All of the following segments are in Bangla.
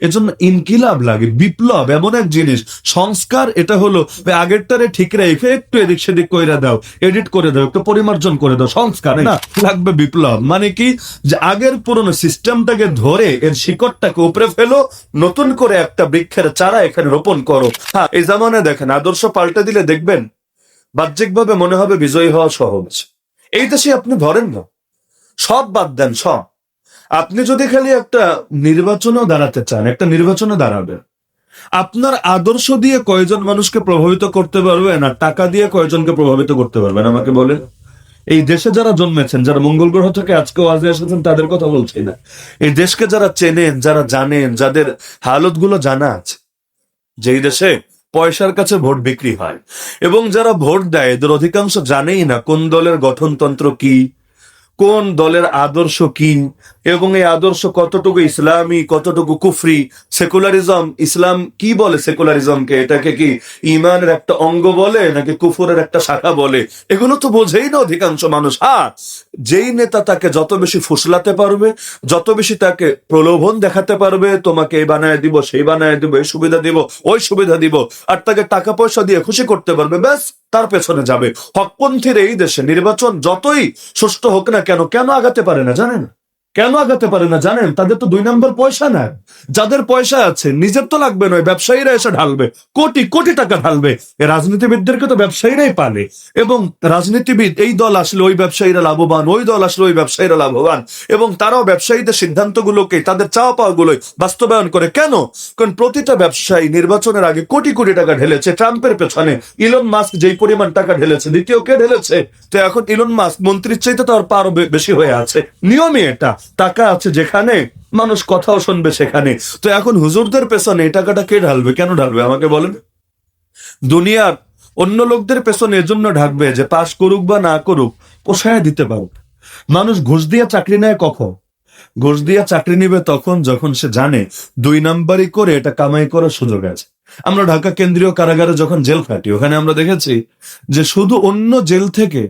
এজন্য ইনকিলাব লাগে, বিপ্লব এমন এক জিনিস। সংস্কার এটা হলো আগেরটারে ঠিক রেখে একটু এদিক সেদিক কইরা দাও এডিট করে দাও, একটু পরিমার্জন করে দাও। সংস্কার, না, লাগবে বিপ্লব। মানে কি? যে আগের পুরনো সিস্টেমটাকে ধরে এর শিকড়টাকে উপরে ফেলো, নতুন করে একটা বৃক্ষের চারা এখানে রোপণ করো। হ্যাঁ এই জামানায় দেখেন, আদর্শ পাল্টে দিলে দেখবেন, বাহ্যিকভাবে মনে হবে বিজয়ী হওয়া সহজ। এই দেশে আপনি ধরেন না। সব বাদ দেন, সব। আপনি যদি খালি একটা নির্বাচনও দাঁড়াতে চান, একটা নির্বাচনে দাঁড়াবে আপনার আদর্শ দিয়ে কয়জন মানুষকে প্রভাবিত করতে পারবেন আর টাকা দিয়ে কয়জনকে প্রভাবিত করতে পারবেন? আমাকে বলেন। এই দেশে যারা জন্মেছেন, যারা মঙ্গল গ্রহ থেকে আজকে আজে এসেছেন, তাদের কথা বলছি না। এই দেশকে যারা চেনেন, যারা জানেন, যাদের হালতগুলো জানা আছে, যেই দেশে পয়সার কাছে ভোট বিক্রি হয়, এবং যারা ভোট দেয়, এদের অধিকাংশ জানেই না কোন দলের গঠনতন্ত্র কি কোন দলের আদর্শ কি? এবং এই আদর্শ কতটুকু ইসলামী, কতটুকু কুফরি? সেকুলারিজম, ইসলাম কি বলে সেকুলারিজমকে? এটাকে কি ইমানের একটা অঙ্গ বলে, নাকি কুফরের একটা শাখা বলে? এগুলো তো বোঝেই না অধিকাংশ মানুষ। হ্যাঁ যেই নেতা তাকে যত বেশি ফুসলাতে পারবে, যত বেশি তাকে প্রলোভন দেখাতে পারবে, তোমাকে এই বানায় দিব, সেই বানায় দিব, এই সুবিধা দিব, ওই সুবিধা দিব, আর তাকে টাকা পয়সা দিয়ে খুশি করতে পারবে, ব্যাস, তার পেছনে যাবে। হকপন্থীর এই দেশে নির্বাচন যতই সুষ্ঠু হোক না কেন? কেন আগাতে পারে না? জানেন? কেন আগাতে পারে না জানেন? তাদের তো দুই নম্বর পয়সা নেয় যাদের পয়সা আছে, নিজের তো লাগবে নয়, ব্যবসায়ীরা এসে ঢালবে, কোটি কোটি টাকা ঢালবে। রাজনীতিবিদদেরকে তো ব্যবসায়ীরাই পালে। এবং রাজনীতিবিদ, এই দল আসলে ওই ব্যবসায়ীরা লাভবান, ওই দল আসলে ওই ব্যবসায়ীরা লাভবান। এবং তারাও ব্যবসায়ীদের সিদ্ধান্তগুলোকে, তাদের চাওয়া পাওয়া গুলোই বাস্তবায়ন করে। কেন? কারণ প্রতিটা ব্যবসায়ী নির্বাচনের আগে কোটি কোটি টাকা ঢেলেছে ট্রাম্পের পেছনে। ইলন মাস্ক যেই পরিমাণ টাকা ঢেলেছে, দ্বিতীয় কে ঢেলেছে? তো এখন ইলন মাস্ক মন্ত্রীর চাইতে তো আর পারো বেশি হয়ে আছে। নিয়মই এটা। টাকা আছে যেখানে, মানুষ কথাও শুনবে সেখানে। তো এখন হুজুরদের পেছনে এই টাকাটা কে ঢালবে, কেন ঢালবে? আমাকে বলেন। দুনিয়ার অন্য লোকদের পেছনে এজন্য ঢাকবে যে পাশ করুক বা না করুক পোষায় দিতে পারুক মানুষ ঘুষ দিয়ে চাকরি নেয় কখন? ঘুষ দিয়ে চাকরি নিবে তখন যখন সে জানে দুই নাম্বারই করে এটা কামাই করার সুযোগ আছে। আমরা ঢাকা কেন্দ্রীয় কারাগারে যখন জেল খাটি, ওখানে আমরা দেখেছি যে শুধু অন্য জেল থেকে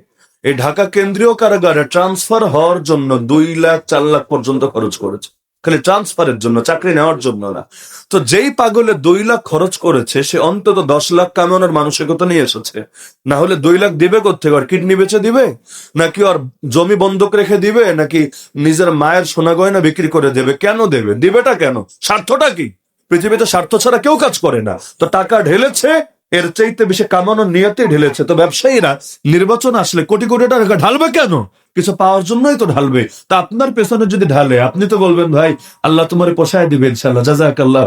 এই ঢাকা কেন্দ্রীয় কারাগারে ট্রান্সফার হওয়ার জন্য দুই লাখ চার লাখ পর্যন্ত খরচ করেছে। খালি ট্রান্সফারের জন্য, চাকরি নেওয়ার জন্য না। তো যেই পাগলে দুই লাখ খরচ করেছে, সে অন্তত দশ লাখ কামানোর মানসিকতা নিয়ে এসেছে। না হলে দুই লাখ দিবে কোথেকে আর কিডনি বেচে দিবে? নাকি আর জমি বন্ধক রেখে দিবে? নাকি নিজের মায়ের সোনা গয়না বিক্রি করে দেবে? কেন দেবে? দিবেটা কেন? স্বার্থটা কি? পৃথিবীতে স্বার্থ ছাড়া কেউ কাজ করে না। তো টাকা ঢেলেছে এর চাইতে বেশি কামানোর নিয়তে ঢেলেছে। তো ব্যবসায়ীরা, নির্বাচন আসলে কোটি কোটি টাকা ঢালবে কেন? কিছু পাওয়ার জন্যই তো ঢালবে। তা আপনার পেছনে যদি ঢালে, আপনি তো বলবেন, ভাই, আল্লাহ তোমার পোষায় দিবে ইনশাল্লাহ জাজাক আল্লাহ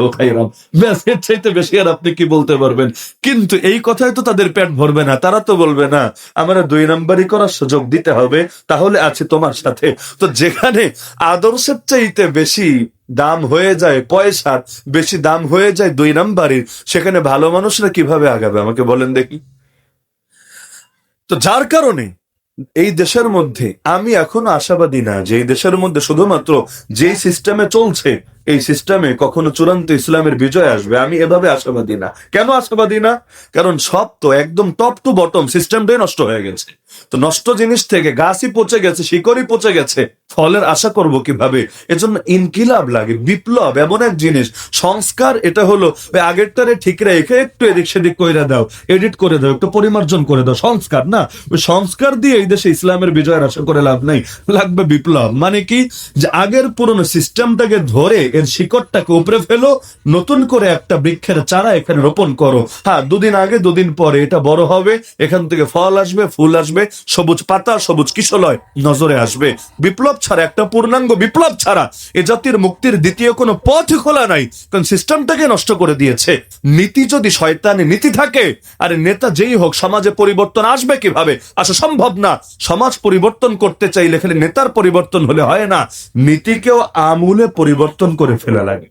চাইতে বেশি আর আপনি কি বলতে পারবেন? কিন্তু এই কথায় তো তাদের পেট ভরবে না, তারা তো বলবে, না, আমরা দুই নাম্বারই করার সুযোগ দিতে হবে, তাহলে আছে তোমার সাথে। তো যেখানে আদর্শের চাইতে বেশি দাম হয়ে যায়, পয়সার বেশি দাম হয়ে যায় দুই নাম্বারের, সেখানে ভালো মানুষরা কীভাবে আগাবে? আমাকে বলেন দেখি। তো যার কারণে এই দেশের মধ্যে, আমি এখনও আশাবাদী না যে এই দেশের মধ্যে শুধুমাত্র যে সিস্টেমে চলছে এই সিস্টেমে কখনো চূড়ান্ত ইসলামের বিজয় আসবে? আমি এভাবে আশাবাদী না। কেন আশাবাদী না? কারণ সব তো একদম টপ টু বটম সিস্টেমটাই নষ্ট হয়ে গেছে। তো নষ্ট জিনিস থেকে গাছই পচে গেছে, শিকড়ই পচে গেছে। ফলের আশা করব কীভাবে? এজন্য ইনকিলাব লাগে, বিপ্লব এমন এক জিনিস। সংস্কার এটা হলো আগেরটারে ঠিক রেখে একটু এদিক সেদিক কইরা দাও এডিট করে দাও, একটু পরিমার্জন করে দাও। সংস্কার না? ওই সংস্কার দিয়ে এই দেশে ইসলামের বিজয়ের আশা করে লাভ নাই। লাগবে বিপ্লব। মানে কি? যে আগের পুরনো সিস্টেমটাকে ধরে এর শিকড়টাকে উপরে ফেলো, নতুন করে একটা বৃক্ষের চারা এখানে রোপণ করো। হ্যাঁ দুদিন আগে, দুদিন পরে এটা বড় হবে, এখান থেকে ফল আসবে, ফুল আসবে, সবুজ পাতা, সবুজ কিশলয় নজরে আসবে। বিপ্লব ছাড়া, একটা পূর্ণাঙ্গ বিপ্লব ছাড়া এ জাতির মুক্তির দ্বিতীয় কোনো পথ খোলা নাই, কারণ সিস্টেমটাকে নষ্ট করে দিয়েছে। নীতি যদি শয়তানি নীতি থাকে, আর নেতা যেই হোক, সমাজে পরিবর্তন আসবে কীভাবে? আসা সম্ভব না। সমাজ পরিবর্তন করতে চাইলে খালি নেতার পরিবর্তন হলে হয় না। নীতিকেও আমূলে পরিবর্তন করে ফেলা লাগে।